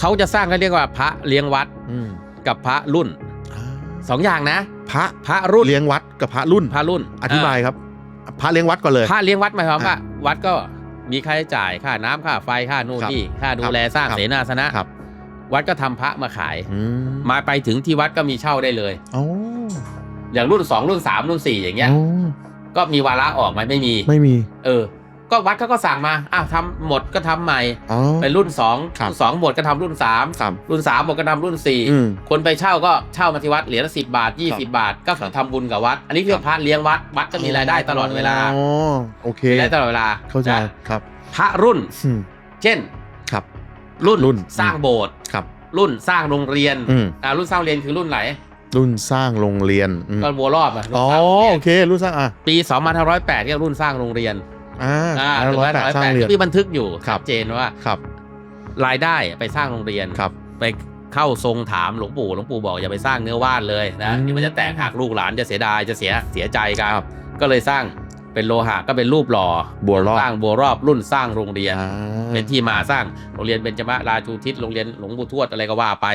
เขาจะสร้างเขาเรียกว่าพระเลี้ยงวัดอืมกับพระรุ่นอ่าสองอย่างนะ พระพระรุ่นเลี้ยงวัดกับพระรุ่นพระรุ่นอธิบายครับ พระเลี้ยงวัดก่อนเลย พระเลี้ยงวัดหมายความว่าอะวัดก็มีค่าใช้จ่ายค่าน้ำค่าไฟค่านู่นครับนี่ค่าดูครับแลสร้างครับเสนาสนะครับ วัดก็ทำพระมาขายอืมมาไปถึงที่วัดก็มีเช่าได้เลยโอ้อย่างรุ่น2รุ่น3รุ่น4อย่างเงี้ยโอ้ก็มีวาระออกไหมไม่มีไม่มี เออ ก็วัดเขาก็สั่งมาอ้าวทำหมดก็ทำใหม่อ๋อ เป็นรุ่น2ครับรุ่นสองหมดก็ทำรุ่น3ครับรุ่น3หมดก็ทำรุ่นอืม4คนไปเช่าก็เช่ามาที่วัดเหรียญละสิบาท20บาท ก็ครับทำบุญกับวัด อันนี้เรียกพระเลี้ยงวัดวัดก็มีรายได้ตลอดเวลาอ๋อโอเค มีรายได้ตลอดเวลาเข้าใจนะครับพระรุ่น อืม เช่นครับ รุ่นรุ่น สร้างโบสถ์ครับ รุ่นสร้างโรงเรียนอืม อ่ารุ่นสร้างโรงเรียนคือรุ่นไหนรุ่นสร้างโรงเรียนอืมก็บัวรอบอะรุ่นอ๋อสร้างโรงเรียนโอเค รุ่นสร้างอะปี2508เรียกรุ่นสร้างโรงเรียน อ่าอ่าร้อยแปดสร้างเรียนมีบันทึกอยู่ครับชัดเจนว่าครับรายได้ไปสร้างโรงเรียนครับ ไปเข้าทรงถามหลวงปู่หลวงปู่บอกอย่าไปสร้างเนื้อว่านเลยนะอืมนี่มันจะแตกหักลูกหลานจะเสียดายจะเสียเสียใจกันก็เลยสร้างเป็นโลหะก็เป็นรูปหล่อบัวรอดสร้างบัวรอบรุ่นสร้างโรงเรียนอ่าเป็นที่มาสร้างโรงเรียนเบญจมาราชูทิศโรงเรียนหลวงปู่ทวดอะไรก็ว่าไป